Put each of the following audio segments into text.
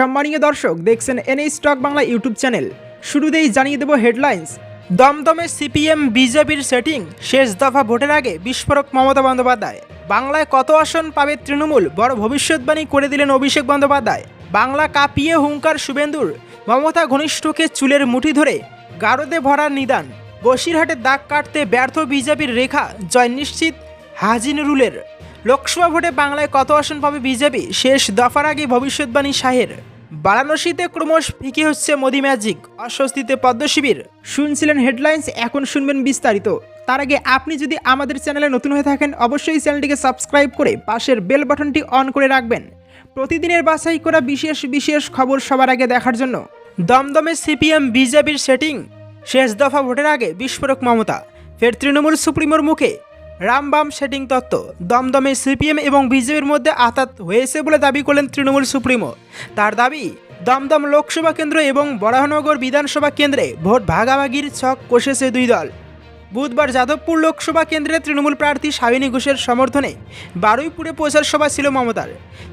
সম্মানীয় দর্শক, দেখছেন NA stock Bangla YouTube channel. শুরুতেই জানিয়ে দেব হেডলাইন্স। দমদমে সিপিএম, বিজেপির সেটিং, শেষ দফা ভোটের আগে বিস্ফোরক মমতা বন্দ্যোপাধ্যায়। বাংলায় কত আসন পাবে তৃণমূল? বড় ভবিষ্যৎবাণী করে দিলেন অভিষেক বন্দ্যোপাধ্যায়। বাংলা কাঁপিয়ে হুঙ্কার শুভেন্দুর। মমতা ঘনিষ্ঠকে চুলের মুঠি ধরে গারদে ভরা নিদান। বসিরহাটে দাগ কাটতে ব্যর্থ বিজেপির রেখা, জয় নিশ্চিত হাজি নুরুলের। লোকসভা ভোটে বাংলায় কত আসন পাবে বিজেপি? শেষ দফার আগে ভবিষ্যৎবাণী শাহের। বারাণসীতে ক্রমশ ফিকে হচ্ছে মোদি ম্যাজিক, অস্বস্তিতে পদ্ম শিবির। শুনছিলেন হেডলাইন্স, এখন শুনবেন বিস্তারিত। তার আগে আপনি যদি আমাদের চ্যানেলে নতুন হয়ে থাকেন, অবশ্যই চ্যানেলটিকে সাবস্ক্রাইব করে পাশের বেল বাটনটি অন করে রাখবেন। প্রতিদিনের বাছাই করা বিশেষ বিশেষ খবর সবার আগে দেখার জন্য। দমদমে সিপিএম, বিজেপির সেটিং। শেষ দফা ভোটের আগে বিস্ফোরক মমতা। ফের তৃণমূল সুপ্রিমোর মুখে। রামবাম সেটিং তত্ত্ব। দমদমে সিপিএম এবং বিজেপির মধ্যে আতাত হয়েছে বলে দাবি করলেন তৃণমূল সুপ্রিমো। তার দাবি, দমদম লোকসভা কেন্দ্র এবং বরাহনগর বিধানসভা কেন্দ্রে ভোট ভাগাভাগির ছক কষেছে দুই দল। বুধবার যাদবপুর লোকসভা কেন্দ্রে তৃণমূল প্রার্থী সাবিনী ঘোষের সমর্থনে বারুইপুরে প্রচার সভা ছিল মমতার।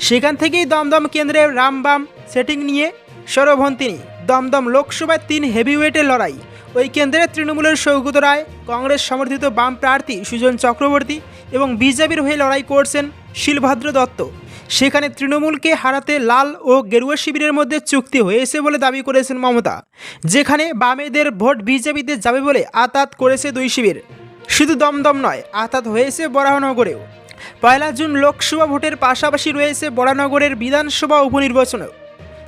সেখান থেকেই দমদম কেন্দ্রে রামবাম সেটিং নিয়ে সরব হন তিনি। দমদম লোকসভায় তিন হেভিওয়েটের লড়াই। ওই কেন্দ্রে তৃণমূলের সৌগত রায়, কংগ্রেস সমর্থিত বাম প্রার্থী সুজন চক্রবর্তী এবং বিজেপির হয়ে লড়াই করছেন শিলভদ্র দত্ত। সেখানে তৃণমূলকে হারাতে লাল ও গেরুয়া শিবিরের মধ্যে চুক্তি হয়েছে বলে দাবি করেছেন মমতা। যেখানে বামেদের ভোট বিজেপিতে যাবে বলে আতাত করেছে দুই শিবির। শুধু দমদম নয়, আতাত হয়েছে বরাহনগরেও। পয়লা জুন লোকসভা ভোটের পাশাপাশি রয়েছে বরানগরের বিধানসভা উপনির্বাচনেও।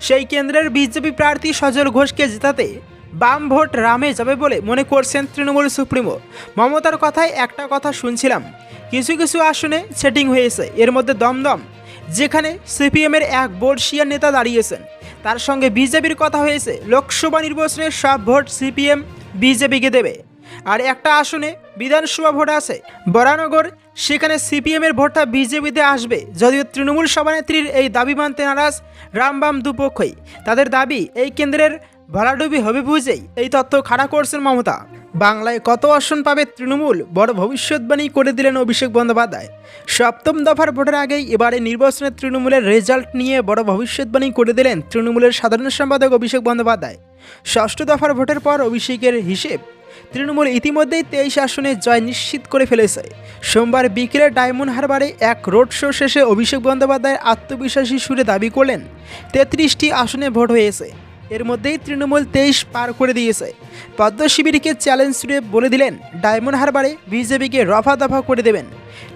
সেই কেন্দ্রের বিজেপি প্রার্থী সজল ঘোষকে জেতাতে বাম ভোট রামে যাবে বলে মনে করছেন তৃণমূল সুপ্রিমো। মমতার কথায় একটা কথা শুনছিলাম। কিছু কিছু আসনে সেটিং হয়েছে, এর মধ্যে দমদম, যেখানে সিপিএমের এক বর্ষিয়া নেতা দাঁড়িয়েছেন। তার সঙ্গে বিজেপির কথা হয়েছে, লোকসভা নির্বাচনে সব ভোট সিপিএম বিজেপিকে দেবে। আর একটা আসনে বিধানসভা ভোট আছে, বরানগর, সেখানে সিপিএমের ভোটটা বিজেপিতে আসবে। যদিও তৃণমূল সভানেত্রীর এই দাবি মানতে নারাজ রামবাম দুপক্ষই। তাদের দাবি, এই কেন্দ্রের ভরাডুবি হবে বুঝেই। এই তথ্য খাড়া করছেন মমতা। বাংলায় কত আসন পাবে তৃণমূল, বড় ভবিষ্যৎবাণী করে দিলেন অভিষেক বন্দ্যোপাধ্যায়। সপ্তম দফার ভোটের আগেই এবারে নির্বাচনে তৃণমূলের রেজাল্ট নিয়ে বড় ভবিষ্যৎবাণী করে দিলেন তৃণমূলের সাধারণ সম্পাদক অভিষেক বন্দ্যোপাধ্যায়। ষষ্ঠ দফার ভোটের পর অভিষেকের হিসেব, তৃণমূল ইতিমধ্যেই তেইশ আসনে জয় নিশ্চিত করে ফেলেছে। সোমবার বিকেলে ডায়মন্ড হারবারে এক রোড শো শেষে অভিষেক বন্দ্যোপাধ্যায়ের আত্মবিশ্বাসী সুরে দাবি করলেন, তেত্রিশটি আসনে ভোট হয়েছে। এর মধ্যেই তৃণমূল তেইশ পার করে দিয়েছে। পদ্ম শিবিরকে চ্যালেঞ্জ ছুড়ে বলে দিলেন, ডায়মন্ড হারবারে বিজেপিকে রফা দফা করে দেবেন।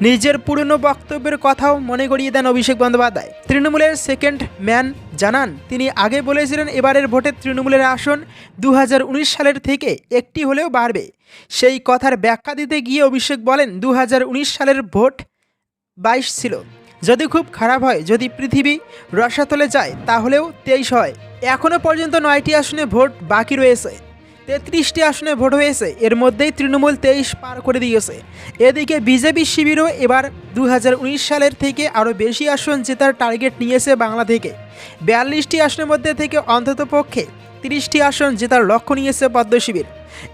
নিজের পুরনো বক্তব্যের কথাও মনে করিয়ে দেন অভিষেক বন্দ্যোপাধ্যায়। তৃণমূলের সেকেন্ড ম্যান জানান, তিনি আগে বলেছিলেন এবারের ভোটে তৃণমূলের আসন দু হাজার উনিশ সালের থেকে একটি হলেও বাড়বে। সেই কথার ব্যাখ্যা দিতে গিয়ে অভিষেক বলেন দু হাজার উনিশ সালের ভোট বাইশ ছিল। যদি খুব খারাপ হয়, যদি পৃথিবী রসাতলে যায়, তাহলেও তেইশ হয়। এখনও পর্যন্ত নয়টি আসনে ভোট বাকি রয়েছে। তেত্রিশটি আসনে ভোট হয়েছে। এর মধ্যেই তৃণমূল তেইশ পার করে দিয়েছে। এদিকে বিজেপি শিবিরও এবার দু হাজার উনিশ সালের থেকে আরও বেশি আসন জেতার টার্গেট নিয়েছে বাংলা থেকে। বিয়াল্লিশটি আসনের মধ্যে থেকে অন্ততপক্ষে তিরিশটি আসন জেতার লক্ষ্য নিয়েছে পদ্ম শিবির।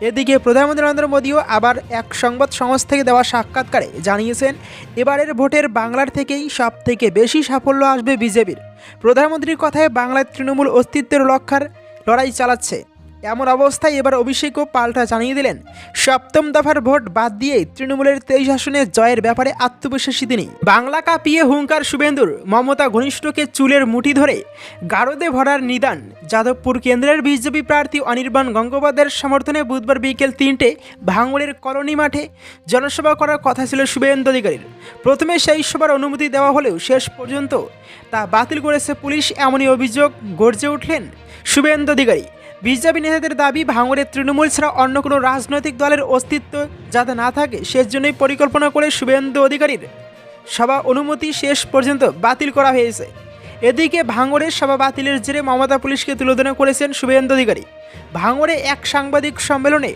এদিকে প্রধানমন্ত্রী নরেন্দ্র মোদীও আবার এক সংবাদ সংস্থাকে দেওয়া সাক্ষাৎকারে জানিয়েছেন, এবারের ভোটের বাংলার থেকেই সব থেকে বেশি সাফল্য আসবে বিজেপির। প্রধানমন্ত্রীর কথায় বাংলার তৃণমূল অস্তিত্বের লক্ষ্যার লড়াই চালাচ্ছে। এমন অবস্থায় এবার অভিষেকও পাল্টা জানিয়ে দিলেন। সপ্তম দফার ভোট বাদ দিয়ে তৃণমূলের তেইশ আসনে জয়ের ব্যাপারে আত্মবিশ্বাসী তিনি। বাংলা কাঁপিয়ে হুঙ্কার শুভেন্দুর, মমতা ঘনিষ্ঠকে চুলের মুঠি ধরে গারদে ভরার নিদান। যাদবপুর কেন্দ্রের বিজেপি প্রার্থী অনির্বাণ গঙ্গোপাধ্যায়ের সমর্থনে বুধবার বিকেল তিনটে ভাঙড়ের কলোনি মাঠে জনসভা করার কথা ছিল শুভেন্দু অধিকারীর। প্রথমে সেই সভার অনুমতি দেওয়া হলেও শেষ পর্যন্ত তা বাতিল করেছে পুলিশ, এমনই অভিযোগ গর্জে উঠলেন শুভেন্দু অধিকারী। বিজেপি নেতাদের দাবি ভাঙড়ের তৃণমূল ছাড়া অন্য কোনো রাজনৈতিক দলের অস্তিত্ব যাতে না থাকে, সেজন্যই পরিকল্পনা করে শুভেন্দু অধিকারীর সভা অনুমতি শেষ পর্যন্ত বাতিল করা হয়েছে। এদিকে ভাঙড়ের সভা বাতিলের জেরে মমতা পুলিশকে তুলোধনা করেছেন শুভেন্দু অধিকারী। ভাঙড়ে এক সাংবাদিক সম্মেলনে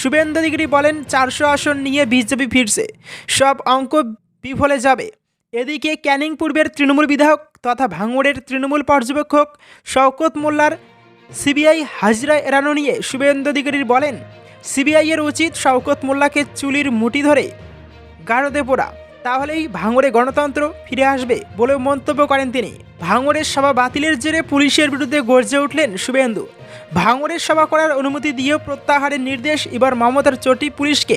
শুভেন্দু অধিকারী বলেন, চারশো আসন নিয়ে বিজেপি ফিরছে, সব অঙ্ক বিফলে যাবে। এদিকে ক্যানিং পূর্বের তৃণমূল বিধায়ক তথা ভাঙড়ের তৃণমূল পর্যবেক্ষক শওকত মোল্লার সিবিআই হাজিরা এড়ানো নিয়ে শুভেন্দু অধিকারী বলেন, সিবিআইয়ের উচিত শওকত মোল্লাকে চুলির মুঠি ধরে গারদে পোড়া, তাহলেই ভাঙড়ে গণতন্ত্র ফিরে আসবে বলেও মন্তব্য করেন তিনি। ভাঙড়ের সভা বাতিলের জেরে পুলিশের বিরুদ্ধে গর্জে উঠলেন শুভেন্দু। ভাঙড়ের সভা করার অনুমতি দিয়েও প্রত্যাহারের নির্দেশ এবার মমতার চটি পুলিশকে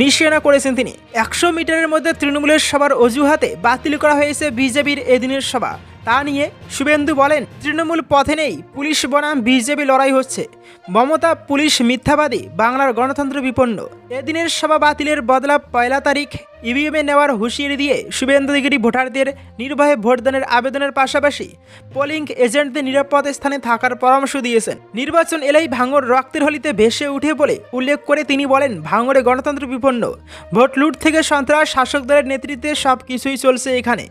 নিশানা করেছেন তিনি। একশো মিটারের মধ্যে তৃণমূলের সভার অজুহাতে বাতিল করা হয়েছে বিজেপির এদিনের সভা। তা নিয়ে শুভেন্দু বলেন, তৃণমূল পথে নেই, পুলিশ বনাম বিজেপি লড়াই হচ্ছে। মমতা পুলিশ মিথ্যাবাদী, বাংলার গণতন্ত্র বিপন্ন। এদিনের সভা বাতিলের বদলা পয়লা তারিখ ইভিএমে নেওয়ার হুঁশিয়ারি দিয়ে শুভেন্দু দিগিরি ভোটারদের নির্ভয়ে ভোটদানের আবেদনের পাশাপাশি পোলিং এজেন্টদের নিরাপদ স্থানে থাকার পরামর্শ দিয়েছেন। নির্বাচন এলেই ভাঙর রক্তের হলিতে ভেসে উঠে বলে উল্লেখ করে তিনি বলেন, ভাঙরে গণতন্ত্র বিপন্ন। ভোট লুট থেকে সন্ত্রাস শাসক দলের নেতৃত্বে সব কিছুই চলছে এখানে।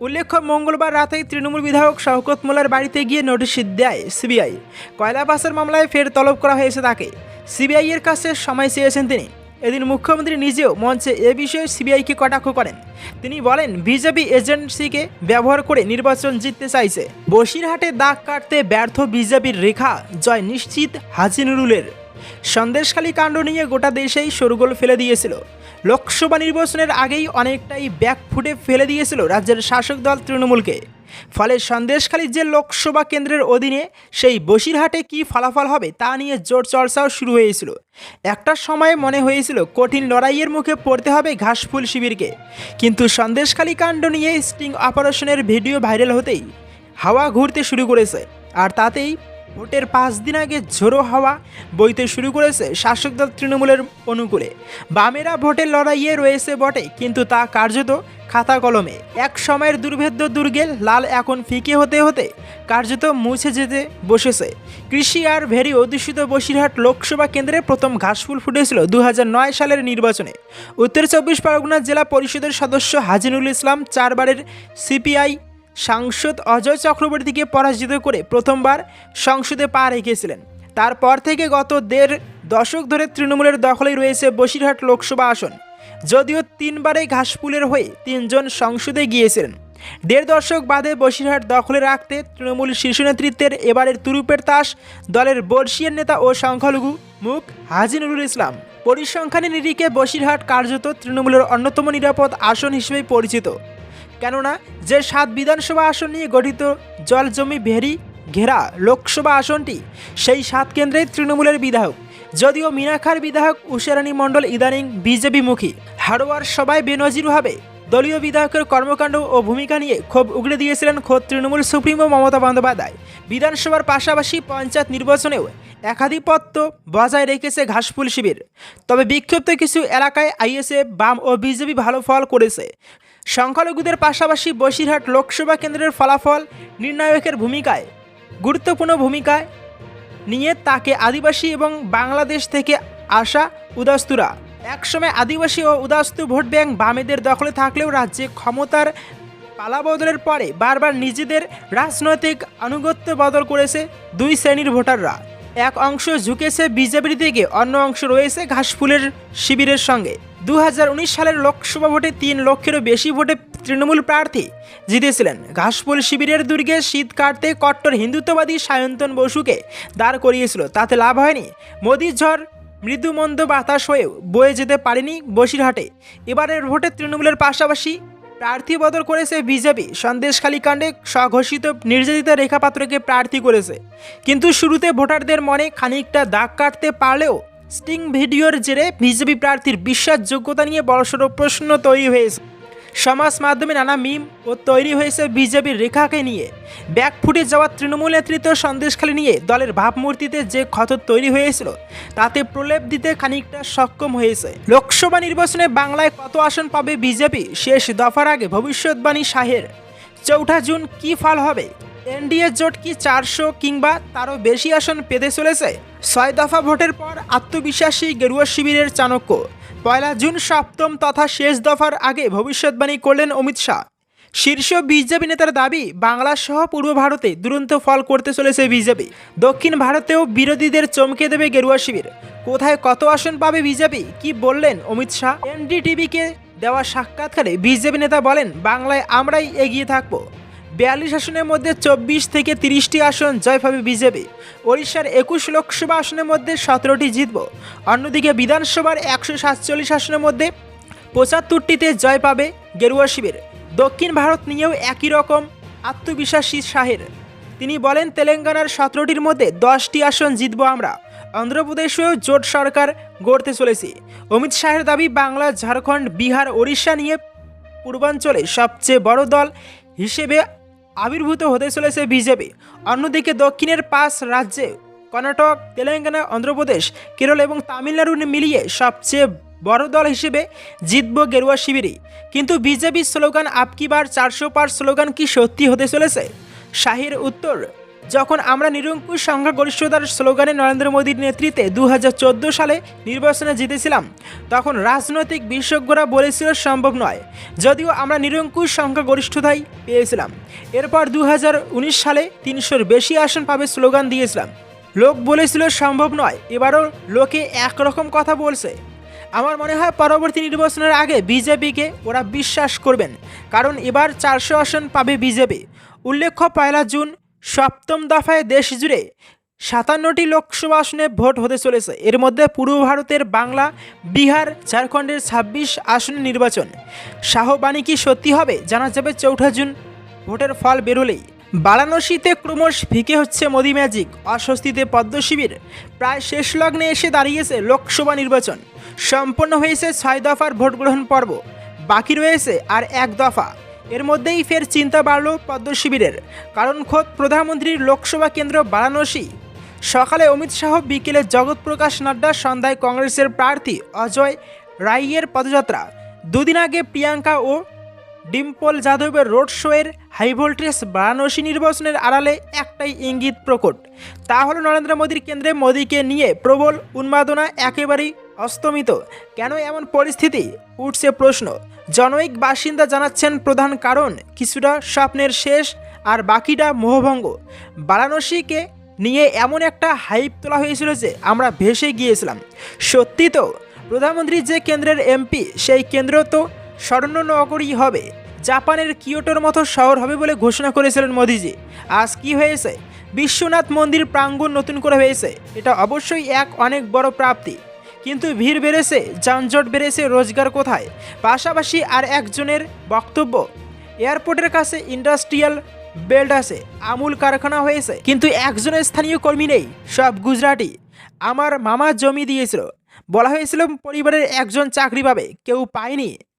উল্লেখ্য, মঙ্গলবার রাতেই তৃণমূল বিধায়ক শওকত মোল্লার বাড়িতে গিয়ে নোটিশ দেয় সিবিআই। কয়লা বাসের মামলায় ফের তলব করা হয়েছে তাকে। সিবিআইয়ের কাছে সময় চেয়েছেন তিনি। এদিন মুখ্যমন্ত্রী নিজেও মঞ্চে এ বিষয়ে সিবিআইকে কটাক্ষ করেন। তিনি বলেন, বিজেপি এজেন্সিকে ব্যবহার করে নির্বাচন জিততে চাইছে। বসিরহাটে দাগ কাটতে ব্যর্থ বিজেপির রেখা, জয় নিশ্চিত হাজি নুরুলের সন্দেশখালী কাণ্ড নিয়ে গোটা দেশেই সরগোল ফেলে দিয়েছিল। লোকসভা নির্বাচনের আগেই অনেকটাই ব্যাক ফুটে ফেলে দিয়েছিল রাজ্যের শাসক দল তৃণমূলকে। ফলে সন্দেশখালীর যে লোকসভা কেন্দ্রের অধীনে সেই বসিরহাটে কি ফলাফল হবে তা নিয়ে জোর চর্চাও শুরু হয়েছিল। একটা সময়ে মনে হয়েছিল কঠিন লড়াইয়ের মুখে পড়তে হবে ঘাসফুল শিবিরকে। কিন্তু সন্দেশখালী কাণ্ড নিয়ে স্টিং অপারেশনের ভিডিও ভাইরাল হতেই হাওয়া ঘুরতে শুরু করেছে। আর তাতেই ভোটের পাঁচ দিন আগে ঝোড়ো হাওয়া বইতে শুরু করেছে শাসক দল তৃণমূলের অনুকূলে। বামেরা ভোটের লড়াইয়ে রয়েছে বটে, কিন্তু তা কার্যত খাতা কলমে। এক সময়ের দুর্ভেদ্য দুর্গে লাল এখন ফিকে হতে হতে কার্যত মুছে যেতে বসেছে। কৃষি আর ভেরি অধ্যুষিত বসিরহাট লোকসভা কেন্দ্রে প্রথম ঘাসফুল ফুটেছিল দু হাজার নয় সালের নির্বাচনে। উত্তর চব্বিশ পরগনা জেলা পরিষদের সদস্য হাজিনুল ইসলাম চারবারের সিপিআই সাংসদ অজয় চক্রবর্তীকে পরাজিত করে প্রথমবার সংসদে পা রেখেছিলেন। তারপর থেকে গত দেড় দশক ধরে তৃণমূলের দখলেই রয়েছে বসিরহাট লোকসভা আসন। যদিও তিনবারে ঘাসফুলের হয়ে তিনজন সংসদে গিয়েছিলেন। দেড় দশক বাদে বসিরহাট দখলে রাখতে তৃণমূল শীর্ষ নেতৃত্বের এবারের তুরুপের তাস দলের বর্ষিয়ার নেতা ও সংখ্যালঘু মুখ হাজি নুরুল ইসলাম। পরিসংখ্যানের নিরিখে বসিরহাট কার্যত তৃণমূলের অন্যতম নিরাপদ আসন হিসেবে পরিচিত। কেননা যে সাত বিধানসভা আসন নিয়ে গঠিত জল জমি ভেরি ঘেরা লোকসভা আসনটি, সেই সাত কেন্দ্রেই তৃণমূলের বিধায়ক যদিও মিনাখার বিধায়ক উষারানী মণ্ডল ইদানিং বিজেপিমুখী। হাড়োয়ার সবাই বেনজিরভাবে দলীয় বিধায়কের কর্মকাণ্ড ও ভূমিকা নিয়ে ক্ষোভ উগড়ে দিয়েছিলেন খোদ তৃণমূল সুপ্রিমো মমতা বন্দ্যোপাধ্যায়। বিধানসভার পাশাপাশি পঞ্চায়েত নির্বাচনেও একাধিপত্য বজায় রেখেছে ঘাসফুল শিবির। তবে বিক্ষিপ্ত কিছু এলাকায় আইএসএফ, বাম ও বিজেপি ভালো ফল করেছে। সংখ্যালঘুদের পাশাপাশি বসিরহাট লোকসভা কেন্দ্রের ফলাফল নির্ণায়কের ভূমিকায়। গুরুত্বপূর্ণ ভূমিকায় নিয়ে তাকে আদিবাসী এবং বাংলাদেশ থেকে আসা উদাস্তুরা। একসময় আদিবাসী ও উদাস্তু ভোট ব্যাংক বামেদের দখলে থাকলেও রাজ্যে ক্ষমতার পালাবদলের পরে বারবার নিজেদের রাজনৈতিক আনুগত্য বদল করেছে দুই শ্রেণির ভোটাররা। এক অংশ ঝুঁকেছে বিজেপির দিকে, অন্য অংশ রয়েছে ঘাসফুলের শিবিরের সঙ্গে। দু হাজার উনিশ সালের লোকসভা ভোটে তিন লক্ষেরও বেশি ভোটে তৃণমূল প্রার্থী জিতেছিলেন। ঘাসফুল শিবিরের দুর্গে শীত কাটতে কট্টর হিন্দুত্ববাদী সায়ন্তন বসুকে দাঁড় করিয়েছিল। তাতে লাভ হয়নি। মোদির ঝড়, মৃদুমন্দ বাতাস হয়েও বয়ে যেতে পারেনি বসিরহাটে। এবারের ভোটে তৃণমূলের পাশাপাশি প্রার্থী বদল করেছে বিজেপি। সন্দেশখালী কাণ্ডে স্বঘোষিত নির্যাতিতা রেখা পাত্রকে প্রার্থী করেছে। কিন্তু শুরুতে ভোটারদের মনে খানিকটা দাগ কাটতে পারলেও স্টিং ভিডিওর জেরে বিজেপি প্রার্থীর বিশ্বাসযোগ্যতা নিয়ে বড়সড় প্রশ্ন তৈরি হয়েছে। সমাজ মাধ্যমে নানা মিম ও তৈরি হয়েছে বিজেপির রেখাকে নিয়ে। ব্যাক ফুটে যাওয়া তৃণমূল নেতৃত্ব সন্দেশখালী নিয়ে দলের ভাবমূর্তিতে যে ক্ষত তৈরি হয়েছিল, তাতে প্রলেপ দিতে খানিকটা সক্ষম হয়েছে। লোকসভা নির্বাচনে বাংলায় কত আসন পাবে বিজেপি? শেষ দফার আগে ভবিষ্যৎবাণী শাহের। চৌঠা জুন কি ফল হবে? এনডিএ জোট কি চারশো কিংবা তারও বেশি আসন পেতে চলেছে? ছয় দফা ভোটের পর আত্মবিশ্বাসী গেরুয়া শিবিরের চাণক্য। পয়লা জুন সপ্তম তথা শেষ দফার আগে ভবিষ্যৎবাণী করলেন অমিত শাহ। শীর্ষ বিজেপি নেতার দাবি, বাংলা সহ পূর্ব ভারতে দুরন্ত ফল করতে চলেছে বিজেপি। দক্ষিণ ভারতেও বিরোধীদের চমকে দেবে গেরুয়া শিবির। কোথায় কত আসন পাবে বিজেপি? কি বললেন অমিত শাহ? এনডিটিভিকে দেওয়া সাক্ষাৎকারে বিজেপি নেতা বলেন, বাংলায় আমরাই এগিয়ে থাকব। বিয়াল্লিশ আসনের মধ্যে চব্বিশ থেকে তিরিশটি আসন জয় পাবে বিজেপি। ওড়িশার একুশ লোকসভা আসনের মধ্যে সতেরোটি জিতব। অন্যদিকে বিধানসভার একশো সাতচল্লিশ আসনের মধ্যে পঁচাত্তরটিতে জয় পাবে গেরুয়া শিবির। দক্ষিণ ভারত নিয়েও একই রকম আত্মবিশ্বাসী শাহের। তিনি বলেন, তেলেঙ্গানার সতেরোটির মধ্যে দশটি আসন জিতব আমরা। অন্ধ্রপ্রদেশেও জোট সরকার গড়তে চলেছি। অমিত শাহের দাবি, বাংলা, ঝাড়খণ্ড, বিহার, ওড়িশা নিয়ে পূর্বাঞ্চলে সবচেয়ে বড় দল হিসেবে আবির্ভূত হতে চলেছে বিজেপি। অন্যদিকে দক্ষিণের পাঁচ রাজ্যে কর্ণাটক, তেলেঙ্গানা, অন্ধ্রপ্রদেশ, কেরল এবং তামিলনাড়ু মিলিয়ে সবচেয়ে বড় দল হিসেবে জিতব গেরুয়া শিবিরই। কিন্তু বিজেপির স্লোগান আপকিবার চারশো পার স্লোগান কি সত্যি হতে চলেছে? শাহির উত্তর যখন আমরা নিরঙ্কুশ সংখ্যাগরিষ্ঠতার স্লোগানে নরেন্দ্র মোদীর নেতৃত্বে দু হাজার চোদ্দ সালে নির্বাচনে জিতেছিলাম, তখন রাজনৈতিক বিশেষজ্ঞরা বলেছিল সম্ভব নয়, যদিও আমরা নিরঙ্কুশ সংখ্যাগরিষ্ঠতাই পেয়েছিলাম। এরপর দু হাজার উনিশ সালে তিনশোর বেশি আসন পাবে স্লোগান দিয়েছিলাম। লোক বলেছিল সম্ভব নয়, এবারও লোকে একরকম কথা বলছে। আমার মনে হয় পরবর্তী নির্বাচনের আগে বিজেপিকে ওরা বিশ্বাস করবেন, কারণ এবার চারশো আসন পাবে বিজেপি। উল্লেখ্য, পয়লা জুন সপ্তম দফায় দেশ জুড়ে সাতান্নটি লোকসভা আসনে ভোট হতে চলেছে। এর মধ্যে পূর্ব ভারতের বাংলা, বিহার, ঝাড়খণ্ডের ছাব্বিশ আসনে নির্বাচন। শাহবাণী কি সত্যি হবে? জানা যাবে চৌঠা জুন। ভোটের ফল বেরোলেই বারাণসীতে ক্রমশ ফিকে হচ্ছে মোদি ম্যাজিক। অস্বস্তিতে পদ্ম শিবির। প্রায় শেষ লগ্নে এসে দাঁড়িয়েছে লোকসভা নির্বাচন। সম্পন্ন হয়েছে ছয় দফার ভোট গ্রহণ পর্ব। বাকি রয়েছে আর এক দফা। এর মধ্যেই ফের চিন্তা বাড়ল পদ্ম শিবিরের, কারণ খোদ প্রধানমন্ত্রীর লোকসভা কেন্দ্র বারাণসী। সকালে অমিত শাহ বিকেলে জগৎ প্রকাশ নাড্ডা, সন্ধ্যায় কংগ্রেসের প্রার্থী অজয় রাইয়ের পদযাত্রা। দুদিন আগে প্রিয়াঙ্কা ও ডিম্পল যাদবের রোড শোয়ের হাই ভোল্টেজ বারাণসী নির্বাচনের আড়ালে একটাই ইঙ্গিত প্রকট। তা হলো নরেন্দ্র মোদীর কেন্দ্রে মোদীকে নিয়ে প্রবল উন্মাদনা একেবারেই অস্তমিত। কেন এমন পরিস্থিতি? উঠছে প্রশ্ন। জনৈক বাসিন্দা জানাচ্ছেন প্রধান কারণ কিছুটা স্বপ্নের শেষ আর বাকিটা মোহভঙ্গ। বারাণসীকে নিয়ে এমন একটা হাইপ তোলা হয়েছিল যে আমরা ভেসে গিয়েছিলাম। সত্যি তো, প্রধানমন্ত্রী যে কেন্দ্রের এমপি, সেই কেন্দ্র তো স্বর্ণনগরী হবে। জাপানের কিয়োটোর মতো শহর হবে বলে ঘোষণা করেছিলেন মোদিজি। আজ কি হয়েছে? বিশ্বনাথ মন্দির প্রাঙ্গণ নতুন করে হয়েছে। এটা অবশ্যই এক অনেক বড় প্রাপ্তি। কিন্তু ভিড় বেড়েছে, যানজট বেড়েছে, রোজগার কোথায়? পাশাপাশি আর একজনের বক্তব্য, এয়ারপোর্টের কাছে ইন্ডাস্ট্রিয়াল বেল্ট আছে, আমুল কারখানা হয়েছে। কিন্তু একজনের স্থানীয় কর্মী নেই, সব গুজরাটি। আমার মামা জমি দিয়েছিল। বলা হয়েছিল পরিবারের একজন চাকরি পাবে, কেউ পায়নি।